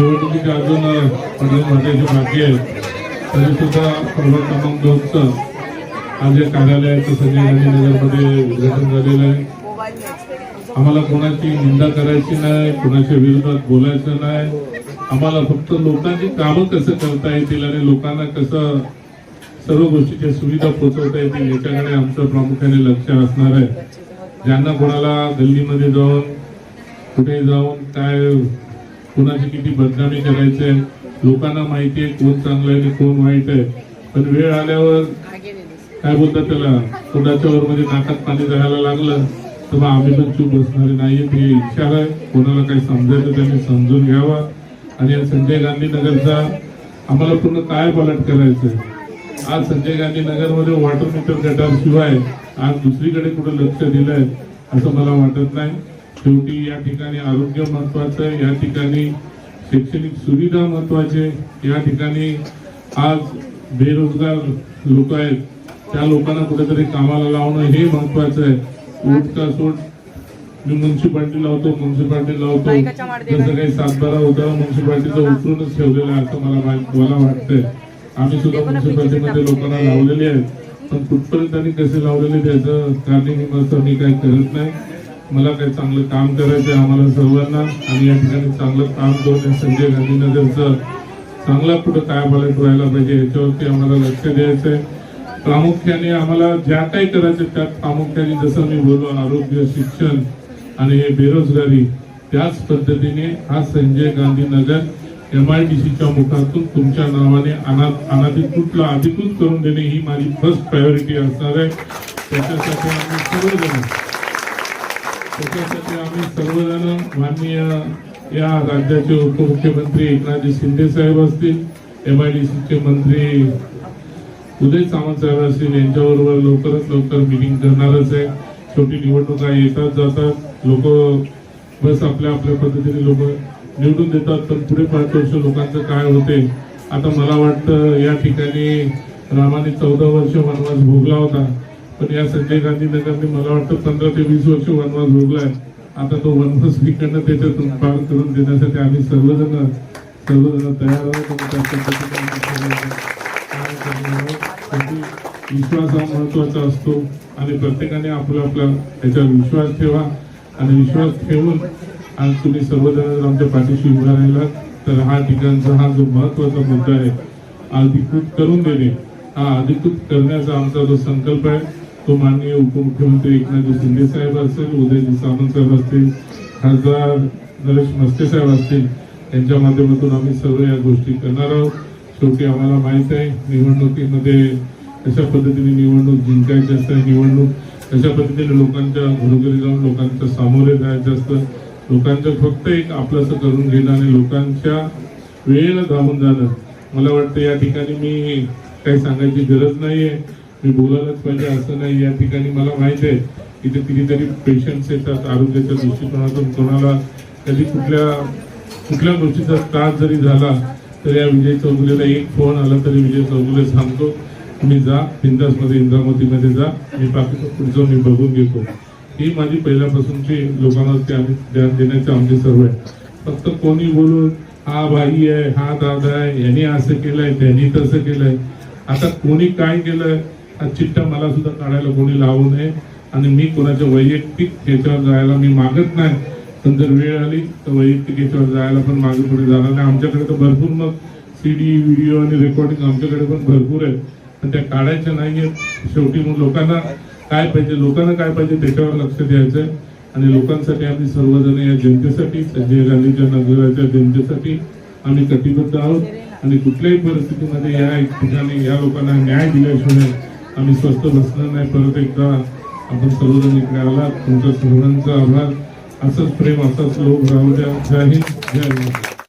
निवडणुकीचे अजून पडले महत्त्वाचे बाकी तरी सुद्धा प्रभाग क्रमांक दोनचं आज या कार्यालयाचं संजय गांधी नगरमध्ये उद्घाटन झालेलं आहे. आम्हाला कोणाची निंदा करायची नाही कोणाच्या विरोधात बोलायचं नाही. आम्हाला फक्त लोकांची कामं कसं करता येतील आणि लोकांना कसं सर्व गोष्टीच्या सुविधा पोहोचवता येतील याच्याकडे आमचं प्रामुख्याने लक्ष असणार आहे. ज्यांना कोणाला गल्लीमध्ये जाऊन कुठे जाऊन काय कोणाची किती बदनामी करायचे लोकांना माहिती आहे कोण चांगलं आहे आणि कोण वाईट आहे. पण वेळ आल्यावर काय बोलतात त्याला? तोंडाच्या वर म्हणजे नाकात पाणी जायला लागलं तर मग आम्ही पण चूप बसणारे नाहीये. ही इच्छा आहे. कोणाला काही समजायचं त्यांनी समजून घ्यावा. आणि या संजय गांधी नगरचा आम्हाला पूर्ण काय पालट आहे? आज संजय गांधी नगरमध्ये वॉटर मीटर गटारशिवाय आज दुसरीकडे कुठं लक्ष दिलंय असं मला वाटत नाही. शेवटी या ठिकाणी आरोग्य महत्वाचं आहे या ठिकाणी शैक्षणिक सुविधा महत्त्वाचे या ठिकाणी आज बेरोजगार लोक आहेत. त्या लोकांना कुठेतरी कामाला लावणं हे महत्वाचं आहे. उठ का सोड मी म्युन्सिपाल्टी लावतो म्युन्सिपाल्टी लावतो जसं काही सातबारा होता म्युन्सिपाल्टीचं उचलूनच ठेवलेलं आहे असं मला मला वाटतंय. आम्ही सुद्धा म्युन्सिपाल्टीमध्ये लोकांना लावलेले आहेत पण कुठपर्यंत त्यांनी कसे लावलेले त्याचं कारणीमीमांसा मी काही करत नाही. मला काही चांगलं काम करायचं आहे आम्हाला सर्वांना. आणि या ठिकाणी चांगलं काम करून संजय गांधीनगरचं. चांगला पुढे काय पालट व्हायला पाहिजे याच्यावरती आम्हाला लक्ष द्यायचं आहे प्रामुख्याने आम्हाला ज्या काही करायचं त्यात प्रामुख्याने जसं मी बोललो आरोग्य शिक्षण आणि हे बेरोजगारी त्याच पद्धतीने हा Sanjay Gandhinagar M I D सीच्या मुखातून तुमच्या नावाने अनाथ अनाधिकृतला अधिकृत करून देणे ही माझी फर्स्ट प्रायोरिटी असणार आहे. त्याच्यासाठी आम्ही सर्वजण त्याच्यासाठी आम्ही सर्वजण माननीय या राज्याचे उपमुख्यमंत्री एकनाथजी शिंदे साहेब असतील एम आय डी सीचे मंत्री उदय सावंत साहेब असतील यांच्याबरोबर लवकरात लवकर मिटिंग करणारच आहे. छोटी निवडणुका येतात जातात. लोक बस आपल्या आपल्या पद्धतीने लोक निवडून देतात पण पुढे पाच वर्ष लोकांचं काय होते? आता मला वाटतं या ठिकाणी रामाने चौदा वर्ष वनवास भोगला होता. पण या संजय गांधी मला वाटतं पंधरा ते वीस वर्ष वनवास भोगलाय. आता तो वनवास विकणं त्याच्यातून पार करून देण्यासाठी आम्ही सर्वजण सर्वजण तयार आहोत आणि विश्वास हा महत्त्वाचा असतो आणि प्रत्येकाने आपला आपला याच्यावर विश्वास ठेवा. आणि विश्वास ठेवून आणि तुम्ही सर्वजण जर आमच्या पाठीशी उभा राहिला तर हा ठिकाणचा हा जो महत्त्वाचा मुद्दा आहे अधिकृत करून देणे. हा अधिकृत करण्याचा आमचा जो संकल्प आहे तो माननीय उपमुख्यमंत्री एकनाथ शिंदे साहेब असतील उदयजी सावंत साहेब असतील खासदार नरेश मस्ते साहेब असतील यांच्या माध्यमातून आम्ही सर्व या गोष्टी करणार आहोत. शेवटी आम्हाला माहीत आहे निवडणुकीमध्ये कशा पद्धतीने निवडणूक जिंकायची असते निवडणूक कशा पद्धतीने लोकांच्या घरोघरी जाऊन लोकांच्या सामोरे जायचं असतं लोकांचं फक्त एक आपलंसं करून घेणं आणि लोकांच्या वेळेला धावून जाणं. मला वाटतं या ठिकाणी मी काही सांगायची गरज नाही आहे मी बोलायलाच पाहिजे असं नाही. या ठिकाणी मला माहीत आहे इथे कितीतरी पेशंट्स येतात आरोग्याच्या दृष्टिकोनातून. कोणाला कधी कुठल्या कुठल्या गोष्टीचा त्रास जरी झाला तर या विजय चौगुलेला एक फोन आला तरी विजय चौगुले सांगतो तुम्ही जा बिंदासमध्ये इंद्रामतीमध्ये जा. मी बाकीचं पुढचं मी बघून घेतो. ही माझी पहिल्यापासूनची लोकांवरती आम्ही ध्यान देण्याची आमची सर्व आहे. फक्त कोणी बोलून हा भाई आहे हा दादा आहे यांनी असं केलंय त्यांनी तसं केलंय. आता कोणी काय केलंय हा चिठ्ठा मला सुद्धा काढायला कोणी लावू नये. आणि मी कोणाच्या वैयक्तिक याच्यावर जायला मी मागत नाही. पण जर वेळ आली तर वैयक्तिक याच्यावर जायला पण मागे पुढे जाणार नाही. आमच्याकडे तर भरपूर मग सी डी व्हिडिओ आणि रेकॉर्डिंग आमच्याकडे पण भरपूर आहे पण त्या काढायच्या नाही आहेत शेवटी मग लोकांना काय पाहिजे लोकांना काय पाहिजे त्याच्यावर लक्ष द्यायचंय. आणि लोकांसाठी आम्ही सर्वजण या जनतेसाठी संजय गांधीच्या नगराच्या जनतेसाठी आम्ही कटिबद्ध आहोत. आणि कुठल्याही परिस्थितीमध्ये या ठिकाणी या लोकांना न्याय दिल्याशिवाय आम्ही स्वस्त बसणार नाही परत एकदा आपण सर्वजण इकडे आलात. तुमच्या सर्वांचा आभार. असंच प्रेम असाच लोक राहू द्या. जय हिंद जय महाराष्ट्र.